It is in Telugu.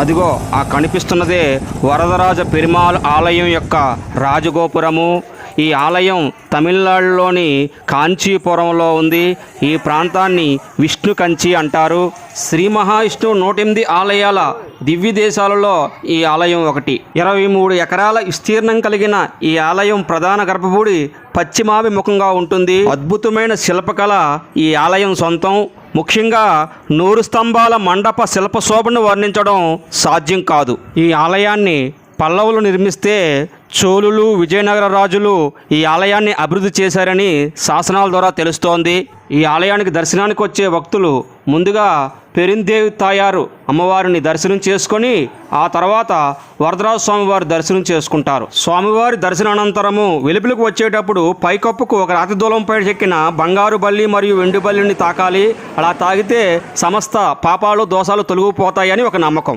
అదిగో ఆ కనిపిస్తున్నదే వరదరాజ పెరుమాళ్ ఆలయం యొక్క రాజగోపురము. ఈ ఆలయం తమిళనాడులోని కాంచీపురంలో ఉంది. ఈ ప్రాంతాన్ని విష్ణు కంచి అంటారు. శ్రీ మహావిష్ణువు నూట ఎనిమిది ఆలయాల దివ్య దేశాలలో ఈ ఆలయం ఒకటి. ఇరవై మూడు ఎకరాల విస్తీర్ణం కలిగిన ఈ ఆలయం ప్రధాన గర్భగుడి పశ్చిమాభిముఖంగా ఉంటుంది. అద్భుతమైన శిల్పకళ ఈ ఆలయం సొంతం. ముఖ్యంగా నూరు స్తంభాల మండప శిల్పశోభను వర్ణించడం సాధ్యం కాదు. ఈ ఆలయాన్ని పల్లవులు నిర్మిస్తే చోళులు విజయనగర రాజులు ఈ ఆలయాన్ని అభివృద్ధి చేశారని శాసనాల ద్వారా తెలుస్తోంది. ఈ ఆలయానికి దర్శనానికి వచ్చే భక్తులు ముందుగా పెరిందేవి తాయారు అమ్మవారిని దర్శనం చేసుకొని ఆ తర్వాత వరదరాజ స్వామివారి దర్శనం చేసుకుంటారు. స్వామివారి దర్శనానంతరము వెలుపులకు వచ్చేటప్పుడు పైకప్పుకు ఒక రాతి దూలంపై చెక్కిన బంగారు బల్లి మరియు వెండి బల్లిని తాకాలి. అలా తాగితే సమస్త పాపాలు దోషాలు తొలగిపోతాయని ఒక నమ్మకం.